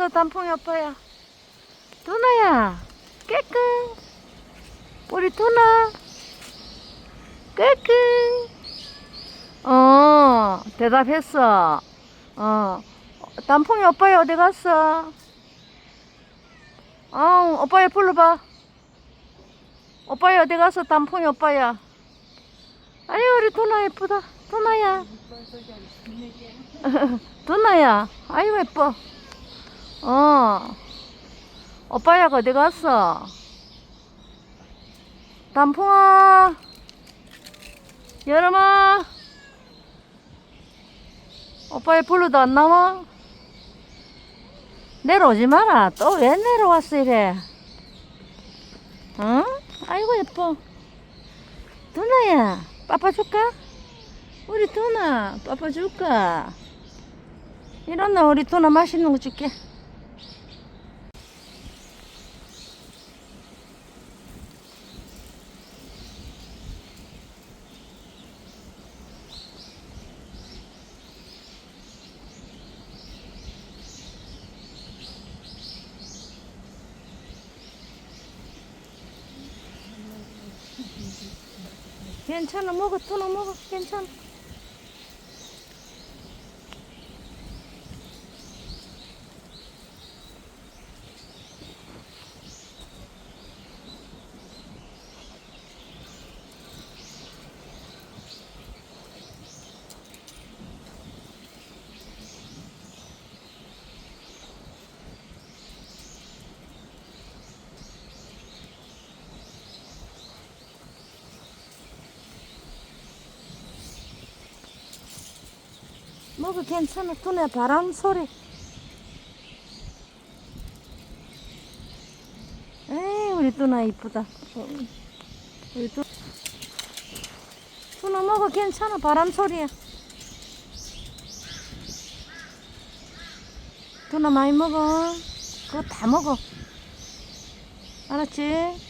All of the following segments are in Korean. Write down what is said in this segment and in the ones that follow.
갔어? 단풍이 오빠야. 누나야, 깨끗. 우리 누나. 깨끗. 어, 대답했어. 어, 단풍이 오빠야 어디 갔어? 어, 오빠야 불러봐. 오빠야 어디 갔어? 단풍이 오빠야. 아유, 우리 누나 예쁘다. 누나야. 누나야. 아유, 예뻐. 어. 오빠야 어디 갔어? 단풍아 여름아 오빠 의 불러도 안 나와? 내려오지 마라 또 왜 내려왔어 이래 어? 아이고 예뻐 누나야 빠빠 줄까? 우리 누나 빠빠 줄까? 일어나 우리 누나 맛있는 거 줄게 괜찮아 먹어 누나 먹어 괜찮아 먹어 괜찮아? 누나 바람 소리. 에이 우리 누나 이쁘다. 어, 우리 누 누나 먹어 괜찮아? 바람 소리야. 누나 많이 먹어. 그거 다 먹어. 알았지?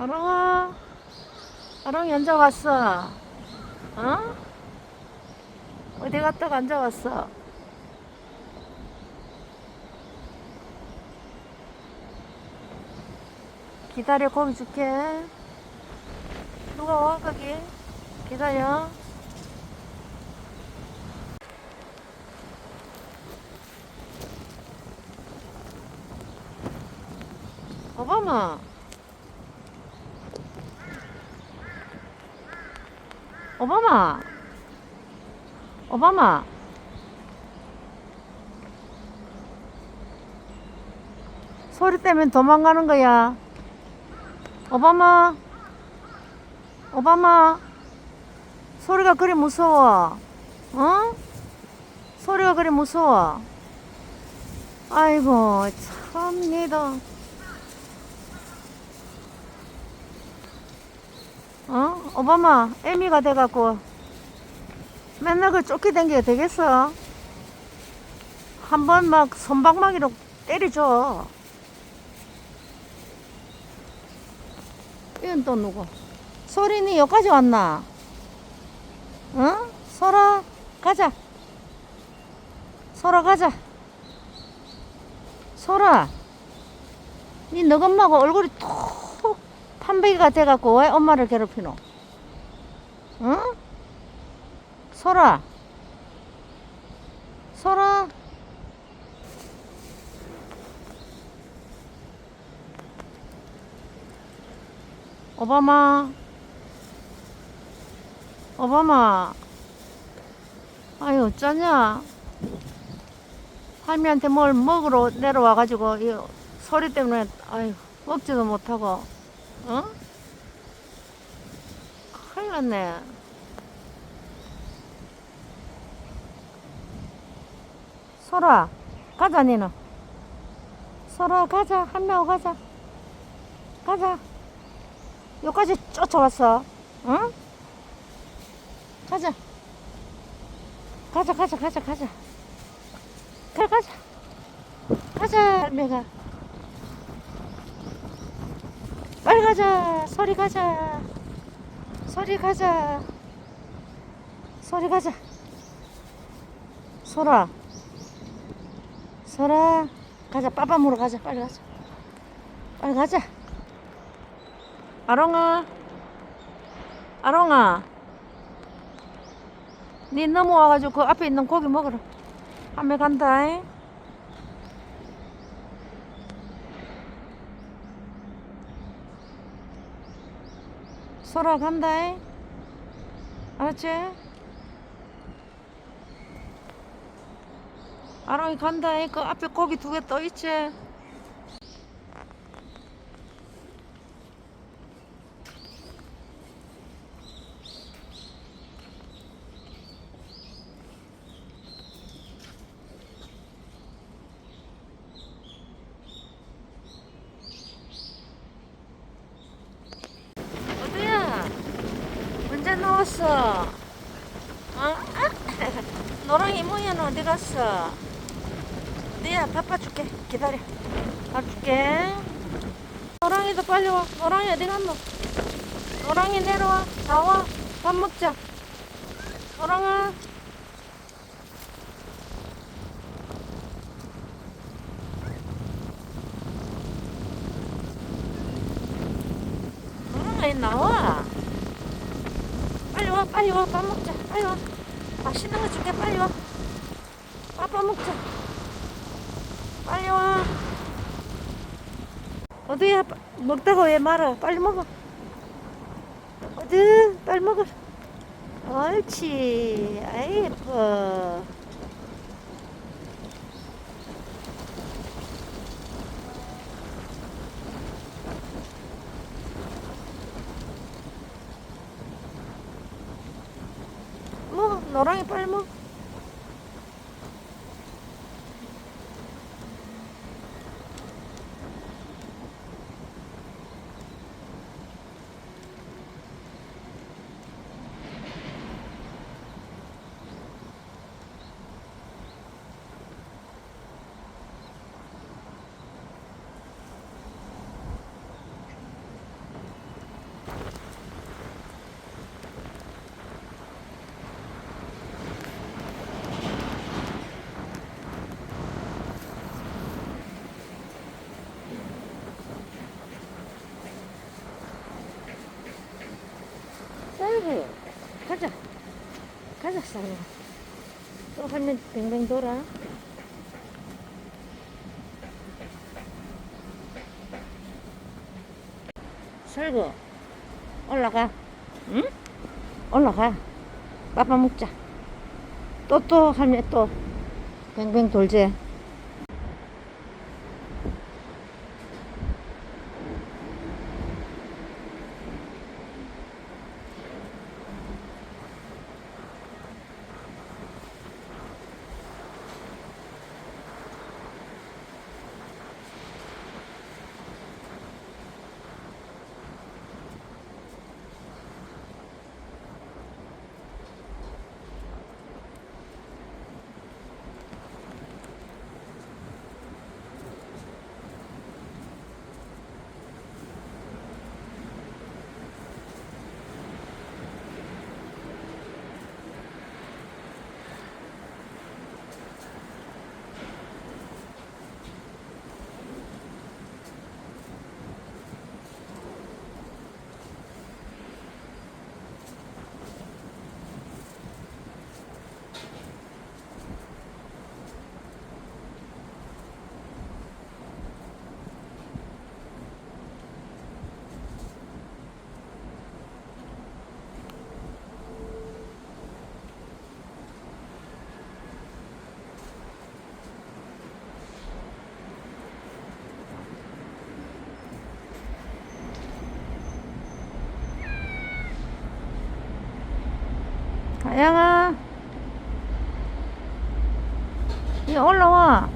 아롱아, 아롱이 언제 왔어? 어? 어디 갔다가 앉아 왔어? 기다려, 고기 줄게. 누가 와, 거기? 기다려. 오바마. 오바마. 오바마. 소리 때문에 도망가는 거야. 오바마. 오바마. 소리가 그리 무서워. 어? 소리가 그리 무서워. 아이고, 참, 니도. 어? 오바마, 애미가 돼갖고, 맨날 그 쫓기 댕기가 되겠어? 한 번 막 손방망이로 때려줘. 이건 또 누구? 소린이 여기까지 왔나? 어? 소라, 가자. 소라, 가자. 소라, 니 너 엄마가 얼굴이 톡 판배기가 돼갖고 왜 엄마를 괴롭히노? 응? 소라, 소라. 오바마, 오바마. 아유, 어쩌냐? 할미한테 뭘 먹으러 내려와가지고 이 소리 때문에 아유 먹지도 못하고 어? 큰일 났네. 소라 가자 니는 소라 가자. 할미하고 가자. 가자. 여기까지 쫓아왔어. 응? 가자. 가자 가자 가자 가자. 그래 가자. 가자. 할매가 빨리 가자. 소리 가자. 소리 가자. 소리 가자. 소라. 소라. 가자. 빠밤으로 가자. 빨리 가자. 빨리 가자. 아롱아. 아롱아. 니 넘어와가지고 그 앞에 있는 고기 먹으라 한매 간다. 잉? 소라 간다. 잉? 알았지? 아롱이 간다. 잉? 그 앞에 고기 두 개 떠 있지? 어디야? 나왔어? 어? 노랑이 모야는 어디 갔어? 어디야? 밥 봐줄게. 기다려. 밥 줄게. 노랑이도 빨리 와. 노랑이 어디 갔노? 노랑이 내려와. 나와. 밥 먹자. 노랑아. 노랑아 나와. 빨리 와. 빨리 와. 밥 먹자. 빨리 와. 맛있는 거 줄게. 빨리 와. 밥, 밥 먹자. 빨리 와. 어디야? 빠- 먹다가 왜 말아? 빨리 먹어. 어디? 빨리 먹어. 옳지. 아이, 예뻐. 먹어. 노랑이 빨 리 먹어. 가자. 가자, 싸워. 또 하면 뱅뱅 돌아. 설구, 올라가. 응? 올라가. 빠빠 먹자. 또, 또 하면 또 뱅뱅 돌지. 다양아. 이 올라와.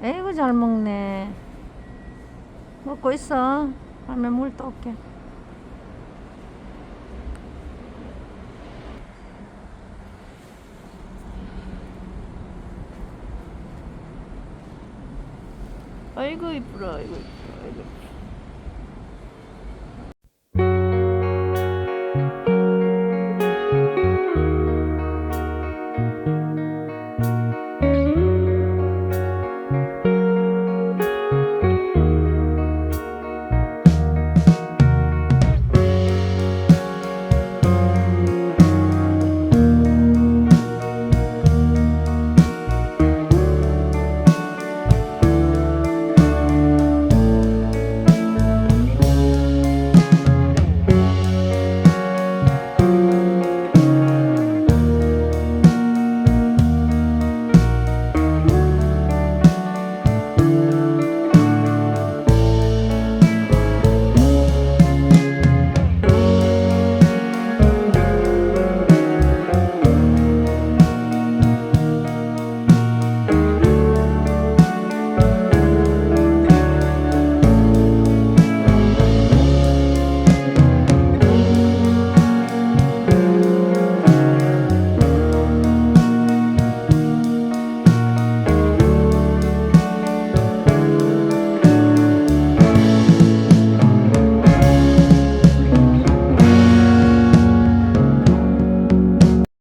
에이구 잘 먹네. 먹고 있어. 다음에 물또 올게. 아이고 이쁘라 아이고